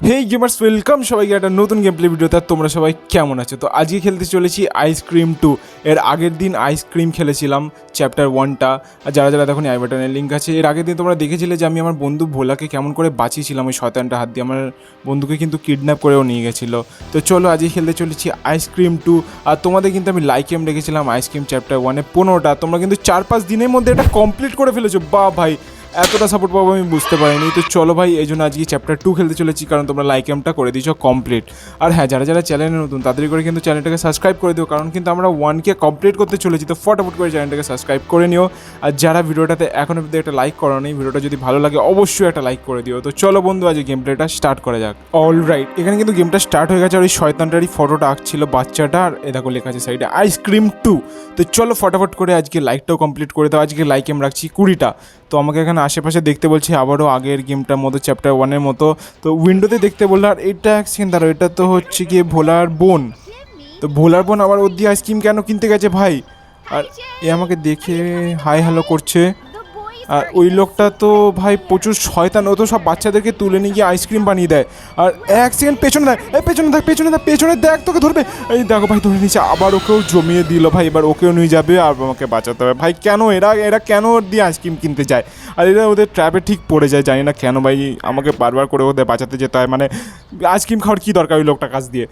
হেই gamers welcome সবাইকে একটা নতুন গেম প্লে ভিডিওতে। তোমরা সবাই কেমন আছো? তো আজকে খেলতে চলেছি আইসক্রিম টু এর আগের দিন আইসক্রিম খেলেছিলাম চ্যাপ্টার ওয়ানটা আর যারা যারা দেখুন আই বাটনের লিঙ্ক আছে, এর আগের দিন তোমরা দেখেছিলে যে আমি আমার বন্ধু ভোলাকে কেমন করে বাঁচিয়েছিলাম ওই শয়তানটা হাত দিয়ে। আমার বন্ধুকে কিন্তু কিডন্যাপ করেও নিয়ে গেছিল। তো চলো আজকে খেলতে চলেছি আইসক্রিম টু আর তোমাদের কিন্তু আমি লাইক এম রেখেছিলাম আইসক্রিম চ্যাপ্টার ওয়ানে পনেরোটা। তোমরা কিন্তু চার পাঁচ দিনের মধ্যে এটা কমপ্লিট করে ফেলেছো। বা ভাই এতটা সাপোর্ট পাবো আমি বুঝতে পারিনি। তো চলো ভাই, এই জন্য আজকে চ্যাপ্টার টু খেলতে চলেছি, কারণ তোমরা লাইক এমটা করে দিয়েছ কমপ্লিট আর হ্যাঁ যারা যারা চ্যানেলে নতুন তাড়াতাড়ি করে কিন্তু চ্যানেলটাকে সাবস্ক্রাইব করে দিও, কারণ কিন্তু আমরা ওয়ানকে কমপ্লিট করতে চলেছি, তো ফটাফট করে চ্যানেলটাকে সাবস্ক্রাইব করে নিও। আর যারা ভিডিওটাতে এখনও অব্দি একটা লাইক করো নি, ভিডিওটা যদি ভালো লাগে, অবশ্যই একটা লাইক করে দিও। তো চলো বন্ধু, আজকে গেম প্লেটা স্টার্ট করা যাক। অল রাইট এখানে কিন্তু গেমটা স্টার্ট হয়ে গেছে, আর ওই শয়তানটারই ফটোটা আঁকছিল বাচ্চাটা, আর এ দেখো লেখা আছে সাইডে আইসক্রিম টু তো চলো ফটাফট করে আজকে লাইকটাও কমপ্লিট করে দাও। আজকে লাইক এম রাখছি কুড়িটা। তো আমাকে এখানে আশেপাশে দেখতে বলছি আবারও আগের গেমটার মতো চ্যাপ্টার ওয়ানের মতো। তো উইন্ডোতে দেখতে বলল আর এটা এক সেকেন্ড দাঁড়ো এটা তো হচ্ছে গিয়ে ভোলার বোন। তো ভোলার বোন আবার ওর দিয়ে আইসক্রিম কেন কিনতে গেছে ভাই? আর এ আমাকে দেখে হাই হ্যালো করছে। আর ওই লোকটা তো ভাই প্রচুর শয়তান। ও তো সব বাচ্চাদেরকে তুলে নিয়ে গিয়ে আইসক্রিম বানিয়ে দেয়। আর এক সেকেন্ড পেছনে দেখ এই পেছনে দেখ পেছনে দেখ পেছনে দেখ তোকে ধরবে। এই দেখো ভাই ধরে নিচ্ছে আবার ওকেও জমিয়ে দিল ভাই এবার ওকেও নিয়ে যাবে আর আমাকে বাঁচাতে হবে। ভাই কেন এরা এরা কেন ওর দিয়ে আইসক্রিম কিনতে যায়? আর এরা ওদের ট্র্যাপে ঠিক পড়ে যায় জানি না কেন ভাই আমাকে বারবার করে ওদের বাঁচাতে যেতে হয়। মানে আইসক্রিম খাওয়ার কী দরকার ওই লোকটা কাছ দিয়ে?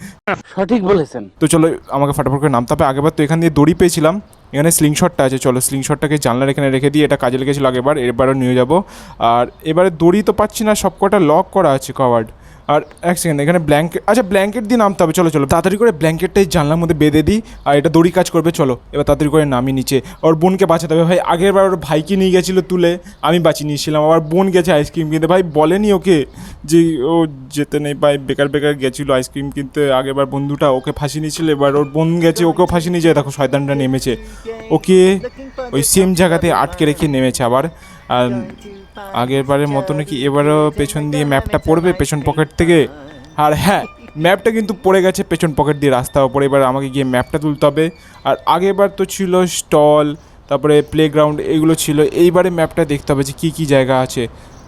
সঠিক বলেছেন। তো চলো আমাকে ফটাফট করে নামতে হবে। আগেবার তো এখান দিয়ে দড়ি পেয়েছিলাম। এখানে স্লিংশটটা আছে, চলো স্লিংশটটাকে জানলার এখানে রেখে দিয়ে এটা কাজে লেগেছিল আগেবার এবারও নিয়ে যাব। আর এবারে দড়ি তো পাচ্ছি না সব কটা লক করা আছে কভার্ড আর এক সেকেন্ড এখানে ব্ল্যাঙ্কেট আচ্ছা ব্ল্যাঙ্কেট দিয়ে নামতে হবে, চলো চলো। তাড়াতাড়ি করে ব্ল্যাঙ্কেটটাই জানলার মধ্যে বেঁধে দিই, আর এটা দড়ি কাজ করবে, চলো। এবার তাড়াতাড়ি করে নামি নিচে। ওর বোনকে বাঁচাতে হবে। ভাই, আগের বার ওর ভাইকে নিয়ে গেছিল তুলে, আমি বাঁচিয়ে নিয়েছিলাম। আবার বোন গেছে আইসক্রিম কিনতে। ভাই, বলেনি ওকে যে ও যেতে নেই। ভাই, বেকার বেকার গেছিল আইসক্রিম কিনতে। আগেরবার বন্ধুটা ওকে ফাঁসি নিয়েছিল, এবার ওর বোন গেছে, ওকেও ফাঁসি নিয়ে যায়। দেখো, শয়তানটা নেমেছে। ওকে ওই সেম জায়গাতে আটকে রেখে নেমেছে আবার। আর আগের বারের মতো নাকি এবারও পেছন দিয়ে ম্যাপটা পড়বে পেছন পকেট থেকে? আর হ্যাঁ ম্যাপটা কিন্তু পড়ে গেছে পেছন পকেট দিয়ে রাস্তার ওপরে এবার আমাকে গিয়ে ম্যাপটা তুলতে হবে। আর আগেরবার তো ছিল স্টল, তারপরে প্লেগ্রাউন্ড এগুলো ছিল। এইবারে ম্যাপটা দেখতে হবে যে কী কী জায়গা আছে।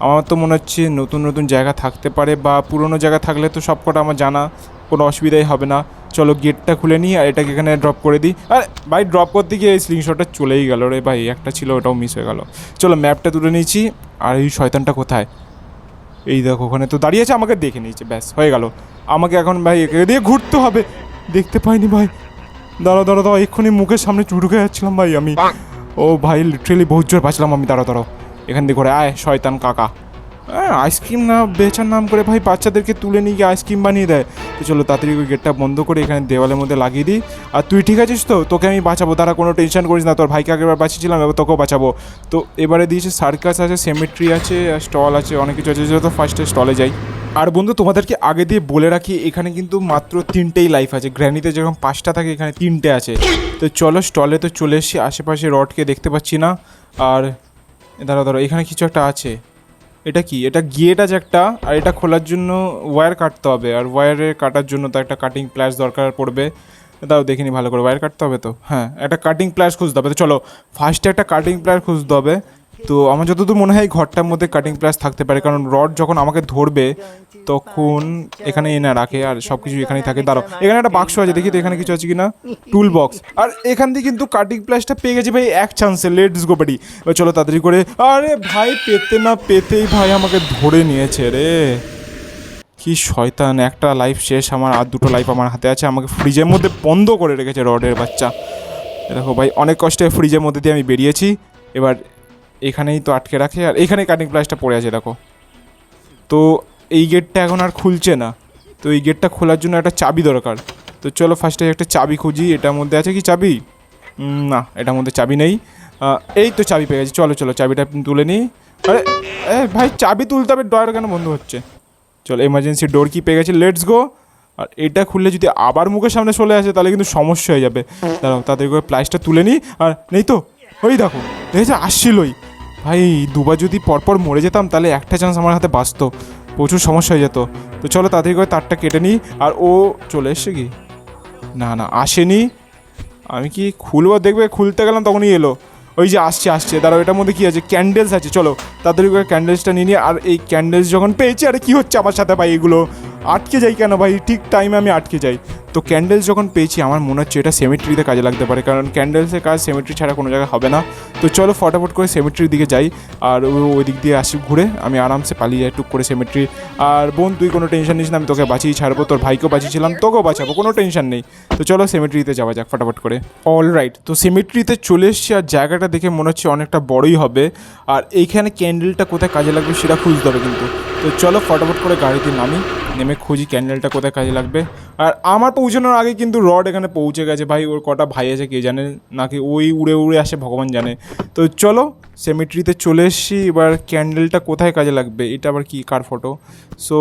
আমার তো মনে হচ্ছে নতুন নতুন জায়গা থাকতে পারে বা পুরনো জায়গা থাকলে তো সব কটা আমার জানা, কোনো অসুবিধাই হবে না। চলো গেটটা খুলে নিই আর এটাকে এখানে ড্রপ করে দিই। আর ভাই ড্রপ করতে গিয়ে এই স্লিংশটটা চলেই গেল রে ভাই একটা ছিল ওটাও মিস হয়ে গেল। চলো ম্যাপটা তুলে নিয়েছি। আর এই শয়তানটা কোথায়? এই দেখো ওখানে তো দাঁড়িয়ে আছে আমাকে দেখে নিয়েছে ব্যাস হয়ে গেল। আমাকে এখন ভাই একে দিয়ে ঘুরতে হবে। দেখতে পাইনি ভাই। দাঁড়া দাঁড়া দাঁড়া এক্ষুনি মুখের সামনে চুটুকে যাচ্ছিলাম ভাই আমি। ও ভাই লিটারেলি বহুত জোর পাচ্ছিলাম আমি দাঁড়া দাঁড়ো এখান দিয়ে ঘরে আয় শয়তান কাকা। আইসক্রিম না, বেচার নাম করে ভাই বাচ্চাদেরকে তুলে নিয়ে গিয়ে আইসক্রিম বানিয়ে দেয়। তো চলো তাড়াতাড়ি ওই গেটটা বন্ধ করে এখানে দেওয়ালের মধ্যে লাগিয়ে দিই। আর তুই ঠিক আছিস তো? তোকে আমি বাঁচাবো তারা কোনো টেনশন করিস না। তোর ভাইকে আগেবার বাঁচিয়েছিলাম, এবার তোকেও বাঁচাবো। তো এবারে দিয়েছে সার্কাস আছে সেমেট্রি আছে, আর স্টল আছে, অনেক কিছু আছে। যেহেতু ফার্স্টে স্টলে যাই। আর বন্ধু, তোমাদেরকে আগে দিয়ে বলে রাখি, এখানে কিন্তু মাত্র তিনটেই লাইফ আছে। গ্র্যানিতে যেরকম পাঁচটা থাকে, এখানে তিনটে আছে। তো চলো স্টলে তো চলে এসছি। আশেপাশে রডকে দেখতে পাচ্ছি না। আর দাঁড়া দাঁড়া এখানে কিছু একটা আছে। এটা কি? এটা গিয়েট আছে একটা, আর এটা খোলার জন্য ওয়্যার কাটতে হবে, আর ওয়্যারে কাটার জন্য তো একটা কাটিং প্লাস দরকার পড়বে। তাও দেখিনি ভালো করে ওয়্যার কাটতে হবে তো? হ্যাঁ একটা কাটিং প্লাস খুঁজতে হবে। তো চলো ফার্স্টে একটা কাটিং প্লাস খুঁজতে হবে। তো আমার যতদূর মনে হয় ঘরটার মধ্যে কাটিং প্লাস থাকতে পারে, কারণ রড যখন আমাকে ধরবে, তখন এখানে এনে রাখে আর সব কিছু এখানেই থাকে। দাঁড়াও, এখানে একটা বাক্স আছে, দেখি তো এখানে কিছু আছে কি না টুল বক্স আর এখান থেকে কিন্তু কাটিং প্লাসটা পেয়ে গেছি ভাই, এক চান্সে লেটস গো বাড়ি চলো তাড়াতাড়ি করে। আরে ভাই, পেতে না পেতেই ভাই আমাকে ধরে নিয়েছে রে। কি শয়তান, একটা লাইফ শেষ, আমার আর দুটো লাইফ আমার হাতে আছে। আমাকে ফ্রিজের মধ্যে বন্ধ করে রেখেছে রডের বাচ্চা। দেখো ভাই, অনেক কষ্টে ফ্রিজের মধ্যে দিয়ে আমি বেরিয়েছি। এবার এখানেই তো আটকে রাখে, আর এখানেই কাটিং প্লাসটা পড়ে আছে, দেখো। তো এই গেটটা এখন আর খুলছে না। তো এই গেটটা খোলার জন্য একটা চাবি দরকার। তো চলো ফার্স্টে একটা চাবি খুঁজি, এটার মধ্যে আছে কি চাবি? না, এটার মধ্যে চাবি নেই। এই তো চাবি পেয়ে গেছি, চলো চলো, চাবিটা তুলে নিই। আরে ভাই, চাবি তুলতে হবে ডয়ার কেন বন্ধ হচ্ছে? চলো এমার্জেন্সি ডোর কি পেয়ে গেছে লেটস গো আর এটা খুললে যদি আবার মুখের সামনে চলে আসে, তাহলে কিন্তু সমস্যা হয়ে যাবে। দাঁড়াও তাদের করে প্লাইসটা তুলে নিই। আর, নেই তো? ওই দেখো দেখেছে আসছিলই ভাই, দুবার যদি পরপর মরে যেতাম, তাহলে একটা চান্স আমার হাতে বাঁচতো। প্রচুর সমস্যা হয়ে যেত। তো চলো তাড়াতাড়ি করে তারটা কেটে নিই, আর ও চলে এসছে কি? না না, আসেনি। আমি কি খুলবো? দেখবে খুলতে গেলাম, তখনই এলো। ওই যে আসছে আসছে। দাঁড়াও, এটার মধ্যে কি আছে? ক্যান্ডেলস আছে। চলো, তাড়াতাড়ি করে ক্যান্ডেলসটা নিয়ে নিই আর এই ক্যান্ডেলস যখন পেয়েছি, আরে কি হচ্ছে আমার সাথে ভাই এগুলো? আটকে যাই কেন ভাই? ঠিক টাইমে আমি আটকে যাই। তো ক্যান্ডেলস যখন পেয়েছি, আমার মনে হচ্ছে এটা সেমিট্রিতে কাজে লাগতে পারে। কারণ ক্যান্ডেলসের কাজ সেমিট্রি ছাড়া কোনো জায়গায় হবে না। তো চলো ফটাফট করে সেমিট্রির দিকে যাই। আর ওই দিক দিয়ে আসি ঘুরে। আমি আরামসে পালিয়ে যাই, টুক করে সেমিট্রি আর বোন, তুই কোনো টেনশন নিস না, আমি তোকে বাঁচিয়ে ছাড়বো। তোর ভাইকেও বাঁচিয়েছিলাম, তোকেও বাঁচাবো, কোনো টেনশন নেই। তো চলো সেমিট্রিতে যাওয়া যাক ফটাফট করে। অল রাইট তো সেমিট্রিতে চলে এসছি আর জায়গাটা দেখে মনে হচ্ছে অনেকটা বড়ই হবে। আর এইখানে ক্যান্ডেলটা কোথায় কাজে লাগবে সেটা খুঁজতে হবে কিন্তু। তো চলো ফটাফট করে গাড়িতে নামি। নেমে খুঁজি ক্যান্ডেলটা কোথায়, কাজে লাগবে। আর আমার পৌঁছানোর আগে কিন্তু রড এখানে পৌঁছে গেছে। ভাই, ওর কটা ভাই আছে কে জানে? নাকি ওই উড়ে উড়ে আসে, ভগবান জানে। তো চলো সেমিট্রিতে চলে এসছি। এবার ক্যান্ডেলটা কোথায় কাজে লাগবে? এটা আবার কি, কার ফটো সো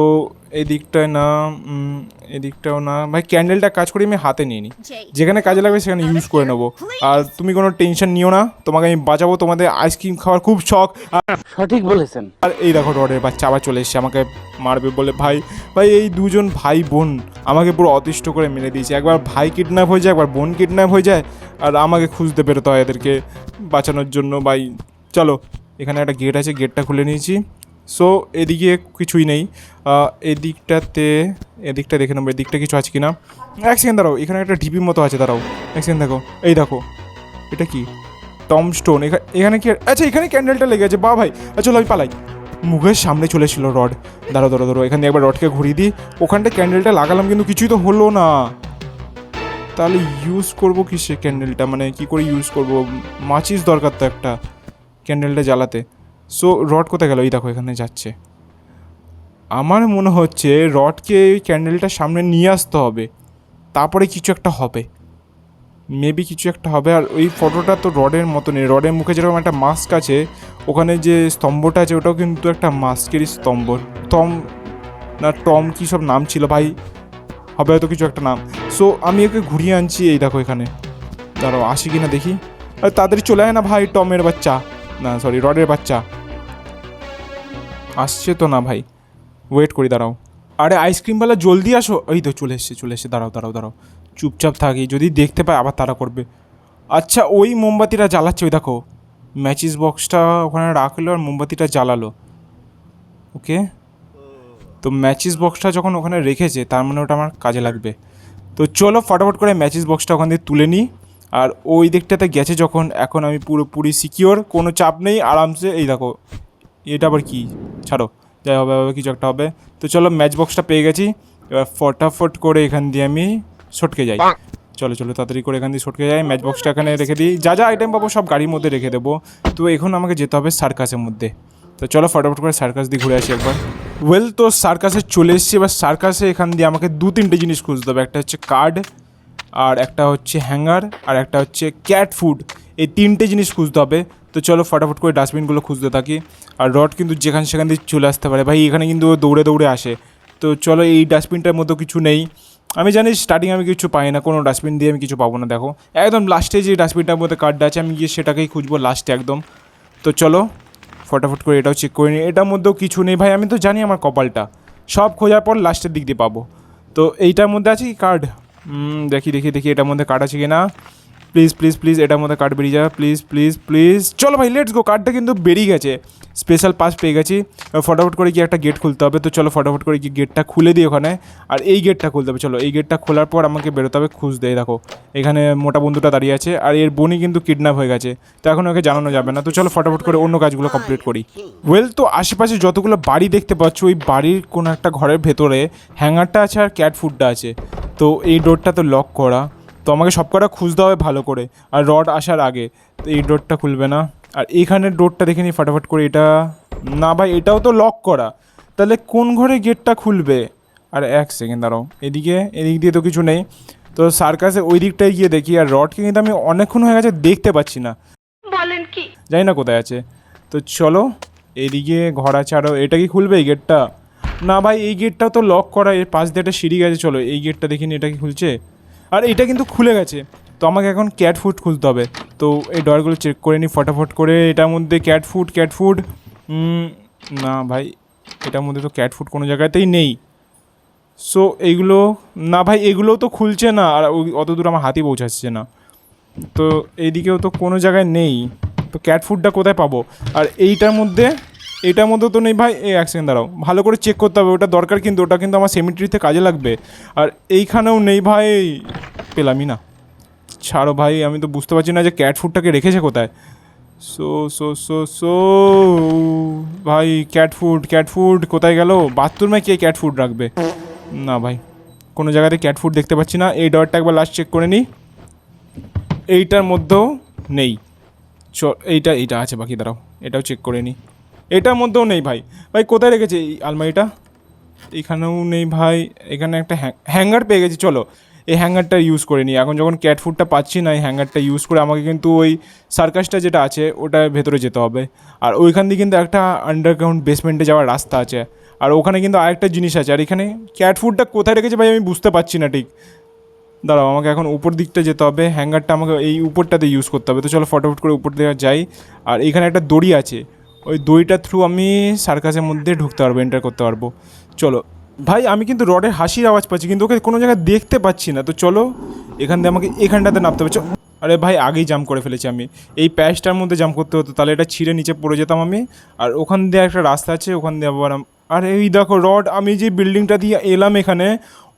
এদিকটায় না উম, এদিকটাও না। ভাই ক্যান্ডেলটা কাজ করি আমি হাতে নিয়ে নিই যেখানে কাজে লাগবে সেখানে ইউজ করে নেব। আর তুমি কোনো টেনশন নিও না। তোমাকে আমি বাঁচাবো তোমাদের আইসক্রিম খাওয়ার খুব শখ। আর সঠিক বলেছেন। আর এই দেখো রডের বাচ্চা আবার চলে এসছে আমাকে মারবে বলে। ভাই ভাই এই দুজন ভাই বোন আমাকে পুরো অতিষ্ঠ করে মেরে দিয়েছে। একবার ভাই কিডন্যাপ হয়ে যায় একবার বোন কিডন্যাপ হয়ে যায় আর আমাকে খুঁজতে বেরোতে হয় এদেরকে বাঁচানোর জন্য। ভাই চলো এখানে একটা গেট আছে গেটটা খুলে নিয়েছি। সো এদিকে কিছুই নেই। এদিকটাতে, এদিকটা দেখে নেব এদিকটা কিছু আছে কি না এক সেকেন্ড দাঁড়াও, এখানে একটা ঢিপির মতো আছে, দাঁড়াও। এক সেকেন্ড দেখো, এই দেখো, এটা কি? টম স্টোন এখানে কি আচ্ছা এখানে ক্যান্ডেলটা লেগে আছে, বা ভাই আচ্ছা আমি পালাই। মুখের সামনে চলেছিল রড। দাঁড়ো দাঁড়ো দাঁড়ো এখানে একবার রডকে ঘুরিয়ে দিই। ওখানটা ক্যান্ডেলটা লাগালাম, কিন্তু কিছুই তো হলো না। তাহলে ইউজ করব কি সে ক্যান্ডেলটা মানে কি করে ইউজ করব? মাচিস দরকার তো একটা ক্যান্ডেলটা জ্বালাতে। সো রড কোথায় গেল? এই দেখো, এখানে যাচ্ছে। আমার মনে হচ্ছে রডকে এই ক্যান্ডেলটা সামনে নিয়ে আসতে হবে। তারপরে কিছু একটা হবে। মেবি কিছু একটা হবে। আর ওই ফটোটা তো রডের মতনই। রডের মুখে যেরকম একটা মাস্ক আছে, ওখানে যে স্তম্ভটা আছে, ওটাও কিন্তু একটা মাস্কেরই স্তম্ভ। টম না টম কী সব নাম ছিল ভাই? হবে হয়তো কিছু একটা নাম। সো আমি ওকে ঘুরিয়ে আনছি এই দেখো এখানে। দাঁড়াও, আসি কি না দেখি তাড়াতাড়ি চলে আয় না ভাই টমের বাচ্চা। না সরি রডের বাচ্চা। আসছে তো না ভাই। ওয়েট করি, দাঁড়াও। আরে আইসক্রিমওয়ালা জলদি আসো। এই তো চলে এসছে চলে এসছে। দাঁড়াও দাঁড়াও দাঁড়াও। চুপচাপ থাকি, যদি দেখতে পায় আবার তারা করবে। আচ্ছা ওই মোমবাতিটা জ্বালাচ্ছে, ওই দেখো। ম্যাচিস বক্সটা ওখানে রাখল আর মোমবাতিটা জ্বালালো। ওকে তো ম্যাচিস বক্সটা যখন ওখানে রেখেছে, তার মানে ওটা আমার কাজে লাগবে। তো চলো, ফটাফট করে ম্যাচিস বক্সটা ওখান থেকে তুলে নিই। আর ওই দিকটাতে গেছে যখন, এখন আমি পুরোপুরি সিকিওর কোনো চাপ নেই, আরামসে, এই দেখো। এটা আবার কি? ছাড়ো যাই হবে হবে কিছু একটা হবে। তো চলো ম্যাচ বক্সটা পেয়ে গেছি। এবার ফটাফট করে এখান দিয়ে আমি সটকে যাই। চলো চলো তাড়াতাড়ি করে এখান দিয়ে সটকে যাই। ম্যাচ বক্সটা এখানে রেখে দিই। যা যা আইটেম পাবো সব গাড়ির মধ্যে রেখে দেবো। তো এখন আমাকে যেতে হবে সার্কাসের মধ্যে। তো চলো ফটাফট করে সার্কাস দিয়ে ঘুরে আসি একবার। ওয়েল তো সার্কাসে চলে এসেছি। এবার সার্কাসে এখান দিয়ে আমাকে দু তিনটে জিনিস খুঁজতে হবে। একটা হচ্ছে কার্ড আর একটা হচ্ছে হ্যাঙ্গার আর একটা হচ্ছে ক্যাট ফুড এই তিনটে জিনিস খুঁজতে হবে। তো চলো ফটাফট করে ডাস্টবিনগুলো খুঁজতে থাকি। আর রড কিন্তু যেখানে সেখান দিয়ে চলে আসতে পারে। ভাই, এখানে কিন্তু দৌড়ে দৌড়ে আসে। তো চলো এই ডাস্টবিনটার মধ্যে কিছু নেই। আমি জানি স্টার্টিং আমি কিছু পাই না, কোনো ডাস্টবিন দিয়ে আমি কিছু পাবো না, দেখো। একদম লাস্টে যে ডাস্টবিনটার মধ্যে কার্ডটা আছে, আমি গিয়ে সেটাকেই খুঁজবো লাস্টে একদম। তো চলো ফটাফট করে এটাও চেক করে নিই। এটার মধ্যেও কিছু নেই ভাই, আমি তো জানি আমার কপালটা। সব খোঁজার পর লাস্টের দিক দিয়ে পাবো। তো এইটার মধ্যে আছে কি কার্ড দেখি দেখি দেখি, এটার মধ্যে কার্ড আছে কি না প্লিজ প্লিজ প্লিজ এটার মধ্যে কার্ড বেরিয়ে যাবে। প্লিজ প্লিজ প্লিজ চলো ভাই লেটস গো কার্ডটা কিন্তু বেরিয়ে গেছে। স্পেশাল পাস পেয়ে গেছি। ফটাফট করে কি একটা গেট খুলতে হবে। তো চলো ফটাফট করে কি গেটটা খুলে দিই ওখানে। আর এই গেটটা খুলতে হবে। চলো, এই গেটটা খোলার পর আমাকে বেরোতে হবে খুঁজ এই দেখো, এখানে মোটা বন্ধুটা দাঁড়িয়ে আছে। আর এর বোনই কিন্তু কিডন্যাপ হয়ে গেছে। তো এখন ওকে জানানো যাবে না। তো চলো ফটাফট করে অন্য কাজগুলো কমপ্লিট করি। ওয়েল তো আশেপাশে যতগুলো বাড়ি দেখতে পাচ্ছ, ওই বাড়ির কোনো একটা ঘরের ভেতরে হ্যাঙ্গারটা আছে আর ক্যাট ফুডটা আছে। তো এই ডোরটা তো লক করা। তো আমাকে সব কটা খুঁজতে হবে ভালো করে। আর রড আসার আগে। তো এই ডোরটা খুলবে না। আর এইখানের ডোরটা দেখে নিই ফটাফট করে এটা। না ভাই এটাও তো লক করা। তাহলে কোন ঘরে গেটটা খুলবে? আর এক সেকেন্ড দাঁড়াও। এদিকে এদিক দিয়ে তো কিছু নেই। তো সার্কাসে ওই দিকটায় গিয়ে দেখি। আর রডকে কিন্তু আমি অনেকক্ষণ হয়ে গেছে দেখতে পাচ্ছি না। বলেন কি? জানি না কোথায় আছে। তো চলো এদিকে ঘর আছে আরও এটা কি খুলবে এই গেটটা? না ভাই এই গেটটাও তো লক করা। এর পাশ দিয়ে একটা সিঁড়ি গেছে। চলো এই গেটটা দেখিনি এটা কি খুলছে। আর এটা কিন্তু খুলে গেছে। তো আমাকে এখন ক্যাট ফুড খুলতে হবে। তো এই ডয়ারগুলো চেক করে নিই ফটাফট করে। এটার মধ্যে ক্যাট ফুড ক্যাট ফুড না ভাই, এটার মধ্যে তো ক্যাট ফুড কোনো জায়গাতেই নেই। সো এইগুলো, না ভাই, এগুলোও তো খুলছে না, আর অত দূর আমার হাতি পৌঁছাচ্ছে না। তো এইদিকেও তো কোনো জায়গায় নেই। তো ক্যাট ফুডটা কোথায় পাবো? আর এইটার মধ্যে এইটার মধ্যে তো নেই ভাই, এই এক সেকেন্ড দাঁড়াও। ভালো করে চেক করতে হবে, ওটা দরকার কিন্তু, ওটা কিন্তু আমার সেমিট্রিতে কাজে লাগবে। আর এইখানেও নেই ভাই, পেলামই না। ছাড়ো ভাই, আমি তো বুঝতে পারছি না যে ক্যাট ফুডটাকে রেখেছে কোথায়। সো সো সো সো ভাই ক্যাট ফুড ক্যাট ফুড কোথায় গেল? বাথরুমে কে ক্যাট ফুড রাখবে? না ভাই, কোনো জায়গাতে ক্যাট ফুড দেখতে পাচ্ছি না। এই ডরটা একবার লাস্ট চেক করে নিই এইটার মধ্যেও নেই। চ, এইটা এইটা আছে, বাকি দাঁড়াও, এটাও চেক করে নিই এটার মধ্যেও নেই ভাই। ভাই, কোথায় রেখেছে এই আলমারিটা? এখানেও নেই ভাই। এখানে একটা হ্যাঙ্গার পেয়ে গেছি, চলো। এই হ্যাঙ্গারটা ইউজ করে নিই। এখন যখন ক্যাট ফুডটা পাচ্ছি না, এই হ্যাঙ্গারটা ইউজ করে আমাকে কিন্তু ওই সার্কাসটা যেটা আছে ওটার ভেতরে যেতে হবে। আর ওইখান দিয়ে কিন্তু একটা আন্ডারগ্রাউন্ড বেসমেন্টে যাওয়ার রাস্তা আছে। আর ওখানে কিন্তু আরেকটা জিনিস আছে। আর এখানে ক্যাট ফুডটা কোথায় রেখেছে ভাই আমি বুঝতে পারছি না ঠিক। দাঁড়াও, আমাকে এখন উপর দিকটা যেতে হবে। হ্যাঙ্গারটা আমাকে এই উপরটাতে ইউজ করতে হবে। তো চলো, ফটোফট করে উপর দিয়ে যাই। আর এখানে একটা দড়ি আছে। ওই দড়িটার থ্রু আমি সার্কাসের মধ্যে ঢুকতে পারব এন্টার করতে পারব। চলো। ভাই আমি কিন্তু রডের হাসির আওয়াজ পাচ্ছি কিন্তু ওকে কোনো জায়গায় দেখতে পাচ্ছি না। তো চলো এখান দিয়ে আমাকে এখানটাতে নামতে হবে। আরে ভাই আগেই জাম্প করে ফেলেছি আমি। এই প্যাচটার মধ্যে জাম্প করতে হতো তাহলে এটা ছিঁড়ে নিচে পড়ে যেতাম আমি। আর ওখান দিয়ে একটা রাস্তা আছে ওখান দিয়ে আবার আরে এই দেখো রড আমি যে বিল্ডিংটা দিয়ে এলাম এখানে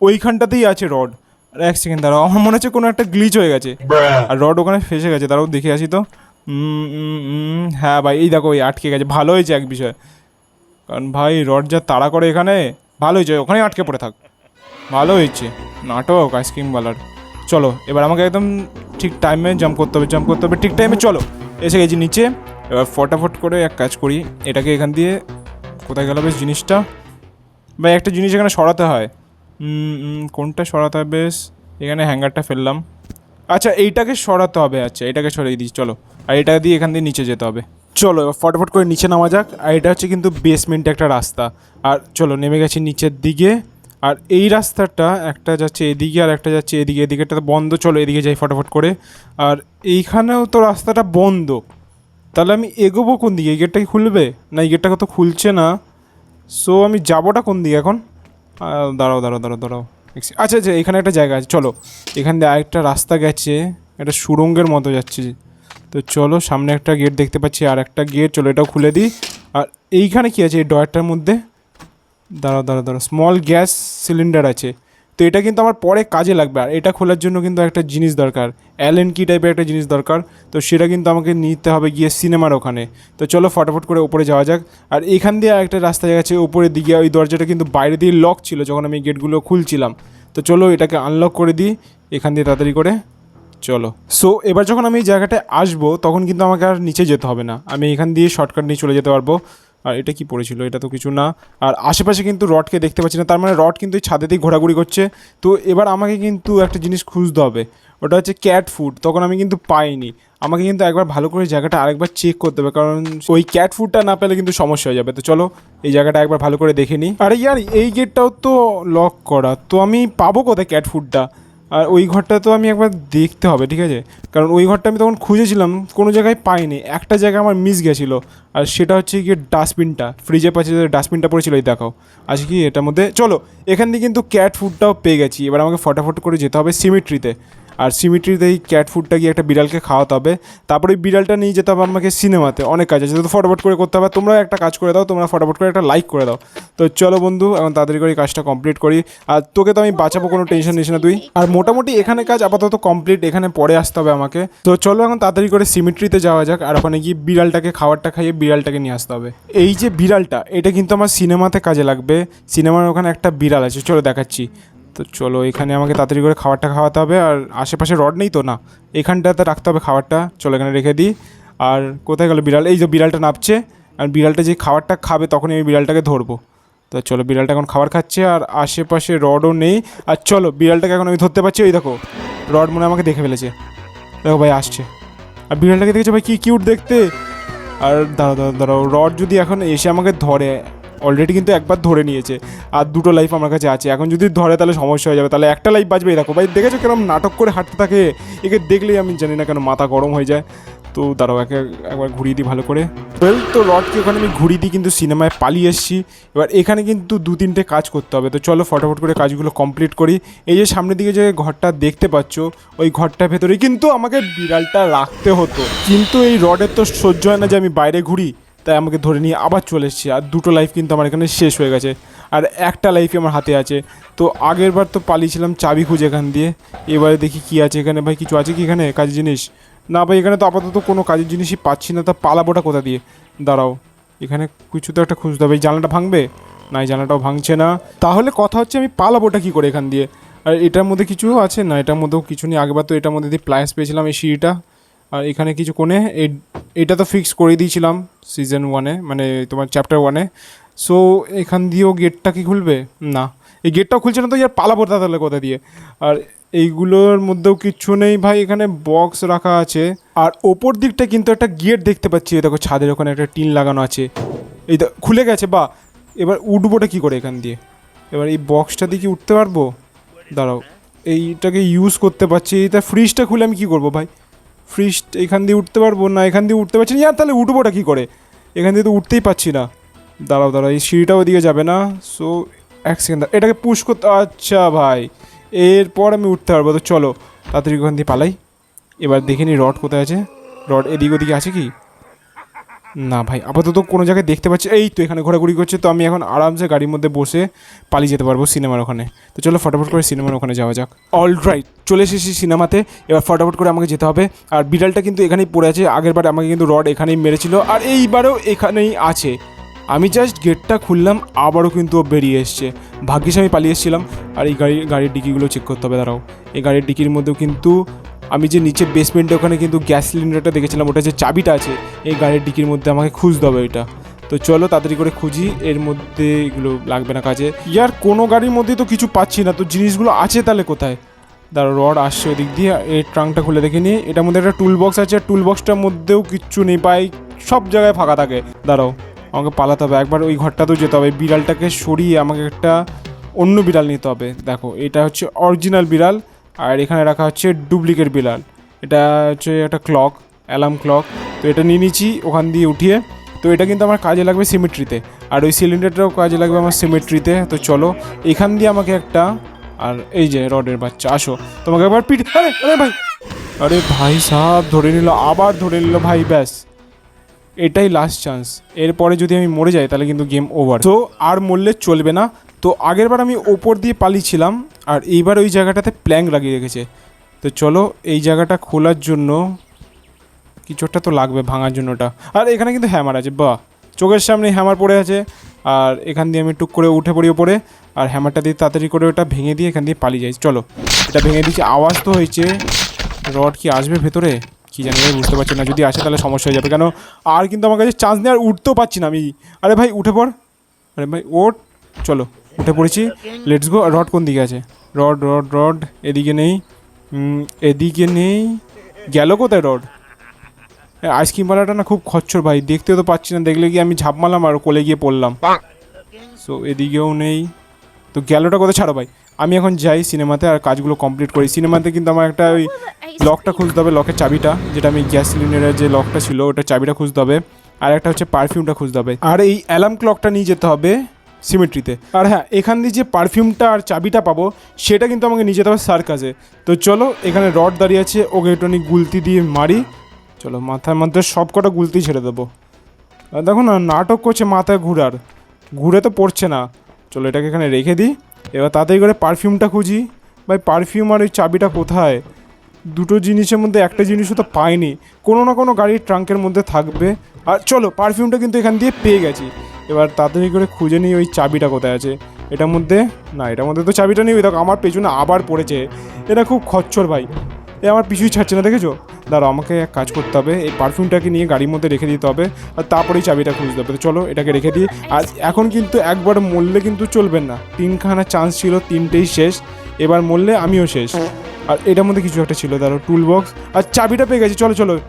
ওইখানটাতেই আছে রড আর এক সেকেন্ড দাঁড়াও আমার মনে হচ্ছে কোনো একটা গ্লিচ হয়ে গেছে। আর রড ওখানে ফেসে গেছে তারাও দেখে আসি তো। হ্যাঁ ভাই, এই দেখো ওই আটকে গেছে। ভালো হয়েছে এক বিষয়। কারণ ভাই, রড যা তাড়া করে এখানে, ভালো হয়েছে। ওখানেই আটকে পড়ে থাক। ভালো হয়েছে। নাটক আইসক্রিমওয়ালার চলো, এবার আমাকে একদম ঠিক টাইমে জাম্প করতে হবে জাম্প করতে হবে। ঠিক টাইমে চলো। এসে গেছি নিচে। এবার ফটাফট করে এক কাজ করি। এটাকে এখান দিয়ে কোথায় গেল বেশ জিনিসটা? ভাই, একটা জিনিস এখানে সরাতে হয়। কোনটা সরাতে হয় বেশ? এখানে হ্যাঙ্গারটা ফেললাম। আচ্ছা এইটাকে সরাতে হবে। আচ্ছা এটাকে সরিয়ে দিই চলো। আর এটা দিয়ে এখান দিয়ে নিচে যেতে হবে। চলো ফটাফট করে নিচে নামা যাক। আর এটা হচ্ছে কিন্তু বেসমেন্টে একটা রাস্তা। আর চলো, নেমে গেছি নিচের দিকে। আর এই রাস্তাটা একটা যাচ্ছে এদিকে আর একটা যাচ্ছে এদিকে। এদিকেটা বন্ধ, চলো এদিকে যাই ফটাফট করে। আর এইখানেও তো রাস্তাটা বন্ধ। তাহলে আমি এগোবো কোন দিকে? এই গেটটা কি খুলবে? না, এই গেটটা তো খুলছে না। সো আমি যাবোটা কোন দিকে এখন? দাঁড়াও দাঁড়াও দাঁড়াও দাঁড়াও। আচ্ছা আচ্ছা এখানে একটা জায়গা আছে। চলো, এখান দিয়ে আরেকটা রাস্তা গেছে। একটা সুড়ঙ্গের মতো যাচ্ছে। তো চলো, সামনে একটা গেট দেখতে পাচ্ছি, আর একটা গেট চলো এটাও খুলে দিই। আর এইখানে কি আছে এই ডয়ারটার মধ্যে? দাঁড়াও দাঁড়াও দাঁড়াও স্মল গ্যাস সিলিন্ডার আছে। তো এটা কিন্তু আমার পরে কাজে লাগবে, আর এটা খোলার জন্য কিন্তু একটা জিনিস দরকার অ্যালেন কি টাইপের একটা জিনিস দরকার। তো সেটা কিন্তু আমাকে নিতে হবে গিয়ে সিনেমার ওখানে। তো চলো, ফটাফট করে উপরে যাওয়া যাক। আর এখান দিয়ে একটা রাস্তা গেছে উপরের দিকে। ওই দরজাটা কিন্তু বাইরে দিয়ে লক ছিল যখন আমি গেটগুলো খুলছিলাম। তো চলো, এটাকে আনলক করে দিই, এখান দিয়ে তাড়াতাড়ি করে। চলো। সো এবার যখন আমি এই জায়গাটায় আসব, তখন কিন্তু আমাকে আর নিচে যেতে হবে না। আমি এখান দিয়ে শর্টকাট নিয়ে চলে যেতে পারব। আর এটা কি পড়েছিল? এটা তো কিছু না। আর আশেপাশে কিন্তু রডকে দেখতে পাচ্ছি না। তার মানে রড কিন্তু ছাদেতেই ঘোরাঘুরি করছে। তো এবার আমাকে কিন্তু একটা জিনিস খুঁজতে হবে। ওটা হচ্ছে ক্যাট ফুড তখন আমি কিন্তু পাইনি। আমাকে কিন্তু একবার ভালো করে জায়গাটা আরেকবার চেক করতে হবে। কারণ ওই ক্যাট ফুডটা না পেলে কিন্তু সমস্যা হয়ে যাবে। তো চলো, এই জায়গাটা একবার ভালো করে দেখে নিই। আরে, ইয়ার, এই গেটটাও তো লক করা। তো আমি পাবো কোথায় ক্যাট ফুডটা আর ওই ঘরটা তো আমি একবার দেখতে হবে, ঠিক আছে? কারণ ওই ঘরটা আমি তখন খুঁজেছিলাম, কোনো জায়গায় পাইনি। একটা জায়গা আমার মিস গেছিল, আর সেটা হচ্ছে গিয়ে ডাস্টবিনটা ফ্রিজের পাশে যে ডাস্টবিনটা পড়েছিল, এই দেখাও। আজ কি এটার মধ্যে, চলো, এখান দিয়ে কিন্তু ক্যাট ফুডটাও পেয়ে গেছি। এবার আমাকে ফটাফট করে যেতে হবে সিমিট্রিতে আর সিমিট্রিতে এই ক্যাট ফুডটা গিয়ে একটা বিড়ালকে খাওয়াতে হবে। তারপরে ওই বিড়ালটা নিয়ে যেতে হবে আমাকে সিনেমাতে অনেক কাজ আছে। তো ফটাফট করে করতে হবে তোমরা একটা কাজ করে দাও, তোমরা ফটাফট করে একটা লাইক করে দাও। তো চলো বন্ধু, এখন তাড়াতাড়ি করে কাজটা কমপ্লিট করি। আর তোকে তো আমি বাঁচাবো, কোনো টেনশন নিস না তুই। আর মোটামুটি এখানে কাজ আপাতত কমপ্লিট এখানে পরে আসতে হবে আমাকে। তো চলো এখন তাড়াতাড়ি করে সিমিট্রিতে যাওয়া যাক, আর ওখানে গিয়ে বিড়ালটাকে, খাবারটা খাইয়ে বিড়ালটাকে নিয়ে আসতে হবে। এই যে বিড়ালটা, এটা কিন্তু আমার সিনেমাতে কাজে লাগবে। সিনেমার ওখানে একটা বিড়াল আছে, চলো দেখাচ্ছি। তো চলো এখানে আমাকে তাড়াতাড়ি করে খাবারটা খাওয়াতে হবে আর আশেপাশে রড নেই তো না, এখানটাতে রাখতে হবে খাবারটা। চলো এখানে রেখে দিই। আর কোথায় গেল বিড়াল? এই যে বিড়ালটা নাপছে। আর বিড়ালটা যে খাবারটা খাবে তখনই আমি বিড়ালটাকে ধরবো। তো চলো বিড়ালটা এখন খাবার খাচ্ছে আর আশেপাশে রডও নেই। আর চলো বিড়ালটাকে এখন আমি ধরতে পারছি। ওই দেখো, রড মনে আমাকে দেখে ফেলেছে। দেখো ভাই আসছে। আর বিড়ালটাকে দেখেছ ভাই? কি কিউট দেখতে। আর দাঁড়াও দাঁড়াও দাঁড়াও, রড যদি এখন এসে আমাকে ধরে অলরেডি কিন্তু একবার ধরে নিয়েছে। আর দুটো লাইফ আমার কাছে আছে। এখন যদি ধরে তাহলে সমস্যা হয়ে যাবে। তাহলে একটা লাইফ এই দেখো ভাই, দেখেছ কেরম নাটক করে হাঁটতে থাকে? একে দেখলেই আমি জানি না কেন মাথা গরম হয়ে যায়। তো দাঁড়াও, একে একবার ঘুরিয়ে দিই ভালো করে। ওয়েল তো রডকে ওখানে আমি ঘুরিয়ে দিই, কিন্তু সিনেমায় পালিয়ে এসেছি। এবার এখানে কিন্তু দু তিনটে কাজ করতে হবে। তো চলো ফটাফট করে কাজগুলো কমপ্লিট করি। এই যে সামনের দিকে যে ঘরটা দেখতে পাচ্ছ, ওই ঘরটার ভেতরে কিন্তু আমাকে বিড়ালটা রাখতে হতো। কিন্তু এই রডের তো সহ্য হয় না যে আমি বাইরে ঘুরি। তাই আমাকে ধরে নিয়ে আবার চলে এসেছি। আর দুটো লাইফ কিন্তু আমার এখানে শেষ হয়ে গেছে। আর একটা লাইফই আমার হাতে আছে। তো আগের বার তো পালিয়েছিলাম চাবি খুঁজে এখান দিয়ে। এবারে দেখি কি আছে এখানে। ভাই, কিছু আছে কি এখানে? কাজের জিনিস? না ভাই, এখানে তো আপাতত কোনো কাজের জিনিসই পাচ্ছি না। তা পালাবোটা কোথা দিয়ে? দাঁড়াও। এখানে কিছু তো একটা খুঁজতে হবে। এই জানলাটা ভাঙবে? না, এই জানলাটাও ভাঙছে না। তাহলে কথা হচ্ছে আমি পালাবোটা কি করে এখান দিয়ে? আর এটার মধ্যে কিছু আছে? না, এটার মধ্যেও কিছু নেই। আগেবার তো এটার মধ্যে দিয়ে প্লাস পেয়েছিলাম এই সিঁড়িটা। আর এখানে কিছু কোণে এটা তো ফিক্স করে দিয়েছিলাম সিজন ওয়ানে মানে তোমার চ্যাপ্টার ওয়ানে সো এখান দিয়েও গেটটা কি খুলবে? না। এই গেটটাও খুলছে না তো, ইয়ার পালাবো তাহলে কোথা দিয়ে? আর এইগুলোর মধ্যেও কিচ্ছু নেই ভাই, এখানে বক্স রাখা আছে। আর ওপর দিকটা কিন্তু একটা গেট দেখতে পাচ্ছি দেখো ছাদের ওখানে একটা টিন লাগানো আছে। এই খুলে গেছে, বা। এবার উঠবোটা কি করে এখান দিয়ে? এবার এই বক্সটা দিয়ে কি উঠতে পারব? দাঁড়াও, এইটাকে ইউজ করতে পারছি এটা ফ্রিজটা খুলে আমি কি করব ভাই? ফ্রিজ এখান দিয়ে উঠতে পারব না, এখান দিয়ে উঠতে পারছি না। ইয়ার তাহলে উঠবোটা কী করে? এখান দিয়ে তো উঠতেই পারছি না। দাঁড়াও দাঁড়াও, এই সিঁড়িটা ওদিকে যাবে না। সো এক সেকেন্ড এটাকে পুশ করতে আচ্ছা ভাই, এরপর আমি উঠতে পারব। তো চলো, তাড়াতাড়ি ওখান দিয়ে পালাই। এবার দেখে নি রড কোথায় আছে। রড এদিক ওদিকে আছে কি? না ভাই, আপাতত কোনো জায়গায় দেখতে পাচ্ছি, এই তো এখানে ঘোরাঘুরি করছে, তো আমি এখন আরামসে গাড়ির মধ্যে বসে পালিয়ে যেতে পারব সিনেমার ওখানে। তো চলো ফটাফট করে সিনেমার ওখানে যাওয়া যাক। অল রাইট চলে এসেছি সিনেমাতে, এবার ফটাফট করে আমাকে যেতে হবে। আর বিড়ালটা কিন্তু এখানেই পড়ে আছে, আগের বার আমাকে কিন্তু রড এখানেই মেরেছিল, আর এইবারও এখানেই আছে। আমি জাস্ট গেটটা খুললাম, আবারও কিন্তু ও বেরিয়ে এসছে। ভাগ্যিস আমি পালিয়ে এসেছিলাম, আর এই গাড়ি, গাড়ির ডিকিগুলো চেক করতে হবে, দাঁড়াও। এই গাড়ির ডিকির মধ্যেও কিন্তু আমি যে নিচে বেসমেন্টে ওখানে কিন্তু গ্যাস সিলিন্ডারটা দেখেছিলাম, ওটা যে চাবিটা আছে, এই গাড়ির ডিকির মধ্যে আমাকে খুঁজতে হবে এটা তো চলো তাড়াতাড়ি করে খুঁজি, এর মধ্যে এগুলো লাগবে না কাজে। ইয়ার কোনো গাড়ির মধ্যে তো কিছু পাচ্ছি না, তো জিনিসগুলো আছে তাহলে কোথায়? দাঁড়ো রড আসছে ওদিক দিয়ে এই ট্রাঙ্কটা খুলে দেখে নিয়ে এটার মধ্যে একটা টুল বক্স আছে টুল বক্সটার মধ্যেও কিচ্ছু নেই পাই সব জায়গায় ফাঁকা থাকে। দাঁড়াও, আমাকে পালাতে হবে। একবার ওই ঘরটাতেও যেতে হবে, বিড়ালটাকে সরিয়ে আমাকে একটা অন্য বিড়াল নিতে হবে। দেখো, এটা হচ্ছে অরিজিনাল বিড়াল। আর এখানে রাখা হচ্ছে ডুপ্লিকেট বিড়াল এটা হচ্ছে একটা ক্লক অ্যালার্ম ক্লক তো এটা নিয়ে নিচ্ছি, ওখান দিয়ে উঠিয়ে। তো এটা কিন্তু আমার কাজে লাগবে সিমেট্রিতে আর ওই সিলিন্ডারটাও কাজে লাগবে আমার সিমেট্রিতে তো চলো, এখান দিয়ে আমাকে একটা, আর এই যে রডের বাচ্চা, আসো। তোমাকে একবার পিঠ, আরে আরে ভাই! আরে ভাই সাহ ধরে নিল, আবার ধরে নিল, ভাই, ব্যাস। এটাই লাস্ট চান্স এরপরে যদি আমি মরে যাই, তাহলে কিন্তু গেম ওভার তো আর মরলে চলবে না। তো আগেরবার আমি ওপর দিয়ে পালিয়েছিলাম আর এইবার ওই জায়গাটাতে প্ল্যাঙ্ক লাগিয়ে রেখেছে। তো চলো, এই জায়গাটা খোলার জন্য কিছু একটা তো লাগবে ভাঙার জন্য ওটা আর এখানে কিন্তু হ্যামার আছে, বাহ! চোখের সামনে হ্যামার পড়ে আছে। আর এখান দিয়ে আমি টুক করে উঠে পড়ি ওপরে। আর হ্যামারটা দিয়ে তাড়াতাড়ি করে ওটা ভেঙে দিয়ে এখান দিয়ে পালিয়ে যাই। চলো, এটা ভেঙে দিয়েছি, আওয়াজ তো হয়েছে। রড কি আসবে ভেতরে? কি জানি ভাই বুঝতে পারছি না। যদি আসে তাহলে সমস্যা হয়ে যাবে। কেন, আর কিন্তু আমার কাছে চান্স নেই, আর উঠতেও পারছি না আমি। আরে ভাই, উঠে পড়। আরে ভাই, ওঠ। চলো, উঠে পড়েছি। লেটস গো রড কোন দিকে আছে? রড রড রড এদিকে নেই। এদিকে নেই। গেল কোথায় রড? আইসক্রিমওয়ালাটা না খুব খচ্চর ভাই। দেখতেও তো পাচ্ছি না। দেখলে কি আমি ঝাঁপ মারলাম আর কোলে গিয়ে পড়লাম? সো এদিকেও নেই। তো গেলোটা কোথায়? ছাড়ো ভাই। আমি এখন যাই সিনেমাতে আর কাজগুলো কমপ্লিট করি। সিনেমাতে কিন্তু আমার একটা ওই লকটা খুঁজতে হবে লকের চাবিটা। যেটা আমি গ্যাস সিলিন্ডারের যে লকটা ছিল ওটা চাবিটা খুঁজতে হবে। আর একটা হচ্ছে পারফিউমটা খুঁজতে হবে। আর এই অ্যালার্ম ক্লকটা নিয়ে যেতে হবে। সিমেট্রিতে আর হ্যাঁ এখান দিয়ে যে পারফিউমটা আর চাবিটা পাবো, সেটা কিন্তু আমাকে নিয়ে যেতে হবে সার্কাসে তো চলো, এখানে রড দাঁড়িয়ে আছে, ওকে একটু আমি গুলতি দিয়ে মারি। চলো, মাথার মধ্যে সব কটা গুলতি ছেড়ে দেবো। আর দেখো না, নাটক করছে মাথায় ঘুরার ঘুরে তো পড়ছে না। চলো, এটাকে এখানে রেখে দিই। এবার তাড়াতাড়ি করে পারফিউমটা খুঁজি। ভাই পারফিউম আর ওই চাবিটা কোথায়? দুটো জিনিসের মধ্যে একটা জিনিসও তো পাইনি। কোনো না কোনো গাড়ির ট্রাঙ্কের মধ্যে থাকবে। আর চলো, পারফিউমটা কিন্তু এখান দিয়ে পেয়ে গেছি। এবার তাড়াতাড়ি করে খুঁজে নিই ওই চাবিটা কোথায় আছে। এটার মধ্যে, না, এটার মধ্যে তো চাবিটা নেই। দেখো, আমার পেছনে আবার পড়েছে। এটা খুব খচ্চর, ভাই। এ আমার পিছুই ছাড়ছে না, দেখেছ? দাঁড়াও, আমাকে এক কাজ করতে হবে। এই পারফিউমটাকে নিয়ে গাড়ির মধ্যে রেখে দিতে হবে। আর তারপরেই চাবিটা খুঁজতে হবে। তো চলো, এটাকে রেখে দিই। আর এখন কিন্তু একবার মরলে কিন্তু চলবে না। তিনখানা চান্স ছিল, তিনটেই শেষ। এবার মরলে আমিও শেষ। আর এটার মধ্যে কিছু একটা ছিল দাঁড়ো টুল বক্স আর চাবিটা পেয়ে গেছে, চলো চলো।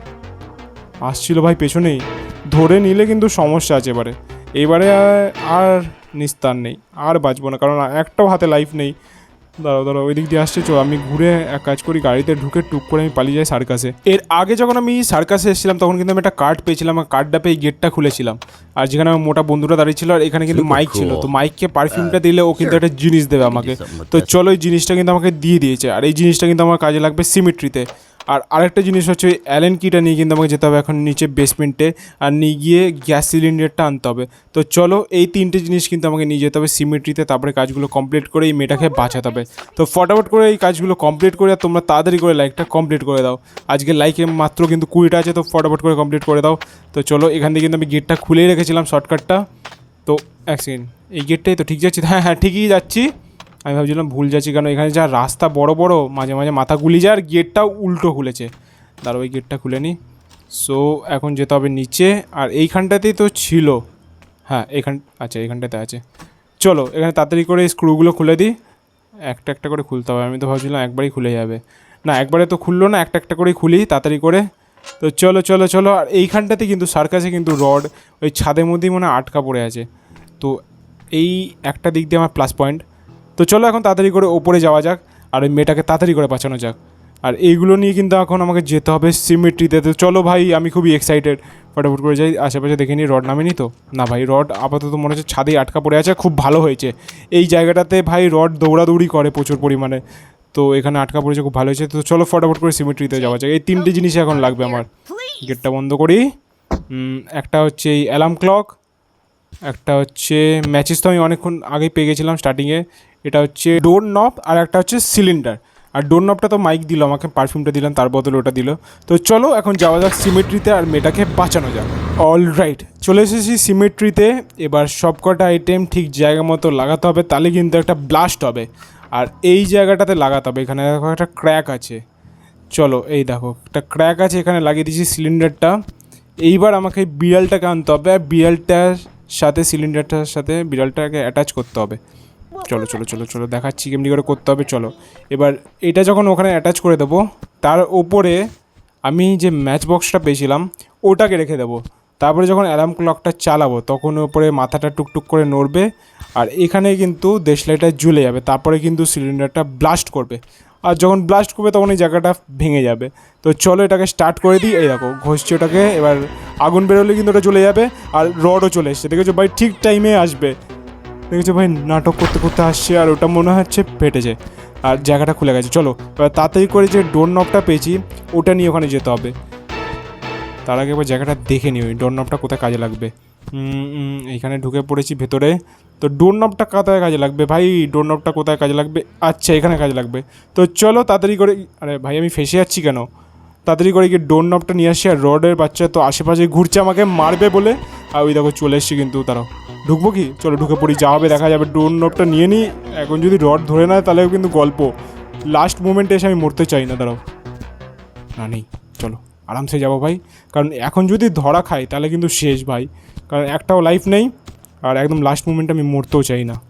আসছিল ভাই, পেছনেই। ধরে নিলে কিন্তু সমস্যা আছে এবারে। এবারে আর নিস্তার নেই। আর বাঁচবো না, কারণ একটাও হাতে লাইফ নেই। দাঁড়াও দাঁড়াও ওই দিক দিয়ে আসছে চো আমি ঘুরে এক কাজ করি গাড়িতে ঢুকে টুক করে আমি পালিয়ে যাই সার্কাসে। এর আগে যখন আমি সার্কাসে এসেছিলাম তখন কিন্তু আমি একটা কার্ড পেয়েছিলাম আর কার্ডটা পেয়ে গেটটা খুলেছিলাম। আর যেখানে আমার মোটা বন্ধুরা দাঁড়িয়ে ছিল আর এখানে কিন্তু মাইক ছিল। তো মাইককে পারফিউমটা দিলে ও কিন্তু একটা জিনিস দেবে আমাকে। তো চলো ওই জিনিসটা কিন্তু আমাকে দিয়ে দিয়েছে। আর এই জিনিসটা কিন্তু আমার কাজে লাগবে সিমিট্রিতে আর আরেকটা জিনিস হচ্ছে ওই অ্যালেন কিটা নিয়ে কিন্তু আমাকে যেতে হবে এখন নিচে বেসমেন্টে আর নিয়ে গিয়ে গ্যাস সিলিন্ডারটা আনতে হবে। তো চলো, এই তিনটে জিনিস কিন্তু আমাকে নিয়ে যেতে হবে সিমিট্রিতে তারপরে কাজগুলো কমপ্লিট করে এই মেয়েটাকে বাঁচাতে হবে। তো ফটাফট করে এই কাজগুলো কমপ্লিট করে আর তোমরা তাড়াতাড়ি করে লাইকটা কমপ্লিট করে দাও। আজকে লাইকে মাত্র কিন্তু কুড়িটা আছে, তো ফটাফট করে কমপ্লিট করে দাও। তো চলো, এখান থেকে কিন্তু আমি গেটটা খুলেই রেখেছিলাম শর্টকাটটা তো, এক সেকেন্ড এই গেটটাই তো ঠিক যাচ্ছি? হ্যাঁ হ্যাঁ ঠিকই যাচ্ছি। আমি ভাবছিলাম ভুল যাচ্ছি, কারণ এখানে যা রাস্তা বড় বড়, মাঝে মাঝে মাথা গুলি যায়, আর গেটটাও উল্টো খুলেছে। দাঁড়া ওই গেটটা খুলে নি। সো এখন যেতে হবে নিচে, আর এইখানটাতেই তো ছিল। হ্যাঁ এখান আচ্ছা এখানটাতে আছে। চলো, এখানে তাড়াতাড়ি করে স্ক্রুগুলো খুলে দিই। একটা একটা করে খুলতে হবে। আমি তো ভাবছিলাম একবারই খুলে যাবে। না, একবারে তো খুললো না, একটা একটা করেই খুলি, তাড়াতাড়ি করে। তো চলো চলো চলো, আর এইখানটাতে কিন্তু সার্কাসে কিন্তু রড ওই ছাদের মধ্যেই মনে আটকা পড়ে আছে। তো এই একটা দিক দিয়ে আমার প্লাস পয়েন্ট তো চলো এখন তাড়াতাড়ি করে ওপরে যাওয়া যাক, আর ওই মেয়েটাকে তাড়াতাড়ি করে বাঁচানো যাক। আর এইগুলো নিয়ে কিন্তু এখন আমাকে যেতে হবে সিমেট্রিতে তো চলো ভাই, আমি খুবই এক্সাইটেড ফটাফট করে যাই, আশেপাশে দেখে নিই, রড নামেনি তো? না ভাই, রড আপাতত মনে হচ্ছে ছাদেই আটকা পড়ে আছে, খুব ভালো হয়েছে। এই জায়গাটাতে ভাই রড দৌড়াদৌড়ি করে প্রচুর পরিমাণে। তো এখানে আটকা পড়েছে, খুব ভালো হয়েছে। তো চলো ফটাফট করে সিমেট্রিতে যাওয়া যাক। এই তিনটে জিনিস এখন লাগবে আমার। গেটটা বন্ধ করি। একটা হচ্ছে এই অ্যালার্ম ক্লক একটা হচ্ছে ম্যাচেস তো আমি অনেকক্ষণ আগেই পেয়ে গেছিলাম স্টার্টিংয়ে এটা হচ্ছে ডোর নব আর একটা হচ্ছে সিলিন্ডার আর ডোর নবটা তো মাইক দিল, আমাকে পারফিউমটা দিলাম তার বদলে ওটা দিল। তো চলো, এখন যাওয়া যাক সিমেট্রিতে আর মেয়েটাকে বাঁচানো যাক। অল রাইট চলে এসেছি সিমেট্রিতে এবার সবকটা আইটেম ঠিক জায়গা মতো লাগাতে হবে, তাহলে কিন্তু একটা ব্লাস্ট হবে। আর এই জায়গাটাতে লাগাতে হবে, এখানে দেখো একটা ক্র্যাক আছে। চলো, এই দেখো, একটা ক্র্যাক আছে, এখানে লাগিয়ে দিয়েছি সিলিন্ডারটা এইবার আমাকে বিড়ালটাকে আনতে হবে, আর বিড়ালটার সাথে সিলিন্ডারটার সাথে বিড়ালটাকে অ্যাটাচ করতে হবে। চলো চলো চলো চলো, দেখাচ্ছি কেমনি করে করতে হবে, চলো। এবার এটা যখন ওখানে অ্যাটাচ করে দেবো, তার ওপরে আমি যে ম্যাচ বক্সটা পেয়েছিলাম, ওটাকে রেখে দেবো। তারপরে যখন অ্যালার্ম ক্লকটা চালাবো, তখন ওপরে মাথাটা টুকটুক করে নড়বে, আর এখানে কিন্তু দেশলাইটা জ্বলে যাবে, তারপরে কিন্তু সিলিন্ডারটা ব্লাস্ট করবে। আর যখন ব্লাস্ট করবে, তখন এই জায়গাটা ভেঙে যাবে। তো চলো এটাকে স্টার্ট করে দিই, এই দেখো, ঘষছি ওটাকে, এবার আগুন বেরোলে কিন্তু ওটা চলে যাবে, আর রডও চলে এসছে। দেখেছ ভাই, ঠিক টাইমে আসবে। দেখেছ ভাই, নাটক করতে করতে আসছে আর ওটা মনে হচ্ছে ফেটেছে আর জায়গাটা খুলে গেছে। চলো, এবার তাড়াতাড়ি করে যে ডোর নবটা পেয়েছি, ওটা নিয়ে ওখানে যেতে হবে। তার আগে এবার জায়গাটা দেখে নিই ডোর নবটা কোথায় কাজে লাগবে। এইখানে ঢুকে পড়েছি ভেতরে। তো ডোর নবটা কোথায় কাজে লাগবে ভাই? ডোর নবটা কোথায় কাজে লাগবে? আচ্ছা এখানে কাজে লাগবে। তো চলো তাড়াতাড়ি করে, আরে ভাই, আমি ফেসে যাচ্ছি কেন? তাড়াতাড়ি করে গিয়ে ডোর নবটা নিয়ে আসছি আর রডের বাচ্চা তো আশেপাশে ঘুরছে, আমাকে মারবে বলে। আর ওই দেখো চলে এসছি কিন্তু তারাও ঢুকবো কি? চলো ঢুকে পড়ি, যা হবে দেখা যাবে। ডোর নবটা নিয়ে নিই এখন যদি রড ধরে নেয় তাহলেও কিন্তু গল্প। লাস্ট মোমেন্টে এসে আমি মরতে চাই না, দাঁড়াও। না, নেই। চলো, আরামসে যাব ভাই। কারণ এখন যদি ধরা খাই তাহলে কিন্তু শেষ ভাই। কারণ একটাও লাইফ নেই আর একদম লাস্ট মুমেন্টে আমি মরতেও চাই না।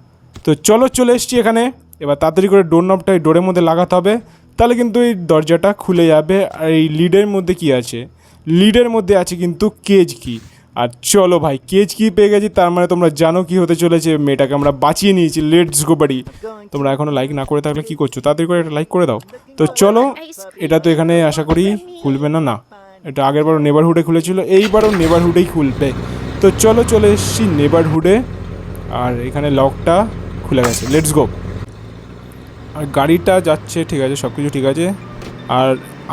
তো চলো, চলে এসছি এখানে। এবার তাড়াতাড়ি করে ডোর নবটা এই ডোরের মধ্যে লাগাতে হবে। তাহলে কিন্তু এই দরজাটা খুলে যাবে। আর এই লিডের মধ্যে কি আছে? লিডের মধ্যে আছে কিন্তু কেজ কি? আর চলো ভাই কেজ কি পেয়ে গেছি তার মানে তোমরা জানো কি হতে চলেছে, মেয়েটাকে আমরা বাঁচিয়ে নিয়েছি লেটস গো বাড়ি তোমরা এখনও লাইক না করে থাকলে কি করছ? তাড়াতাড়ি করে একটা লাইক করে দাও। তো চলো, এটা তো এখানে আশা করি খুলবে না না। এটা আগের বারও নেবারহুডে খুলেছিল, এইবারও নেবারহুডেই খুলবে। তো চলো, চলে এসেছি নেবারহুডে আর এখানে লকটা খুলে গেছে লেটস গো আর গাড়িটা যাচ্ছে, ঠিক আছে সব কিছু ঠিক আছে। আর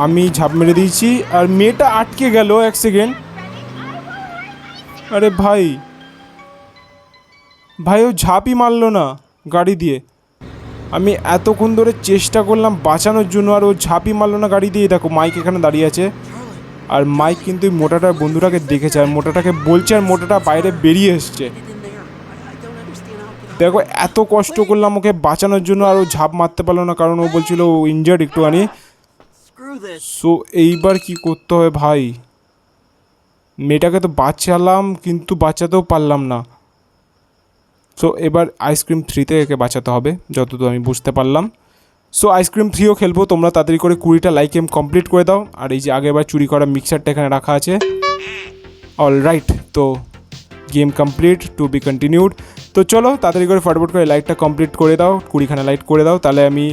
আমি ঝাঁপ মেরে দিয়েছি, আর মেয়েটা আটকে গেল এক সেকেন্ড আরে ভাই। ভাই ও ঝাঁপই মারলো না গাড়ি দিয়ে। আমি এতক্ষণ ধরে চেষ্টা করলাম বাঁচানোর জন্য আর ও ঝাঁপই মারলো না গাড়ি দিয়ে। দেখো মাইক এখানে দাঁড়িয়ে আছে। আর মাইক কিন্তু মোটাটার বন্ধুটাকে দেখেছে আর মোটাটাকে বলছে আর মোটাটা বাইরে বেরিয়ে এসছে। দেখো এত কষ্ট করলাম ওকে বাঁচানোর জন্য আর ও ঝাঁপ মারতে পারল না কারণ ও বলছিল ও ইনজার্ড একটুখানি। সো এইবার কি করতে হবে ভাই? মেয়েটাকে তো বাঁচালাম, কিন্তু বাঁচাতেও পারলাম না। সো এবার আইসক্রিম থ্রিতে একে বাঁচাতে হবে, যতদূর আমি বুঝতে পারলাম। সো আইসক্রিম থ্রিও খেলব, তোমরা তাড়াতাড়ি করে কুড়িটা লাইক এম কমপ্লিট করে দাও। আর এই যে আগেরবার চুরি করা মিক্সারটা এখানে রাখা আছে। অল রাইট তো game complete to be continued তো চলো তাড়াতাড়ি করে ফটাফট করে লাইটটা কমপ্লিট করে দাও, কুড়িখানা লাইট করে দাও, তাহলে আমি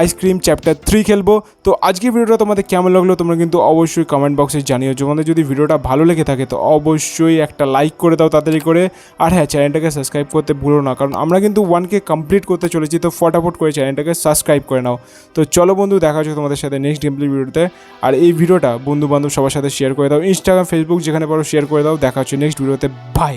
আইসক্রিম চ্যাপ্টার থ্রি খেলব। তো আজকে ভিডিওটা তোমাদের কেমন লাগল তোমরা কিন্তু অবশ্যই কমেন্ট বক্সে জানিও। তোমাদের যদি ভিডিওটা ভালো লেগে থাকে তো অবশ্যই একটা লাইক করে দাও তাড়াতাড়ি করে। আর হ্যাঁ চ্যানেলটাকে সাবস্ক্রাইব করতে ভুলো না, কারণ আমরা কিন্তু ওয়ানকে কমপ্লিট করতে চলেছি, তো ফটাফট করে চ্যানেলটাকে সাবস্ক্রাইব করে নাও। তো চলো বন্ধু, দেখা হচ্ছে তোমাদের সাথে নেক্সট গেমপ্লি ভিডিওতে আর এই ভিডিওটা বন্ধু বান্ধব সবার সাথে শেয়ার করে দাও। ইনস্টাগ্রাম ফেসবুক যেখানে পারো শেয়ার করে দাও। দেখা হচ্ছে নেক্সট ভিডিওতে বাই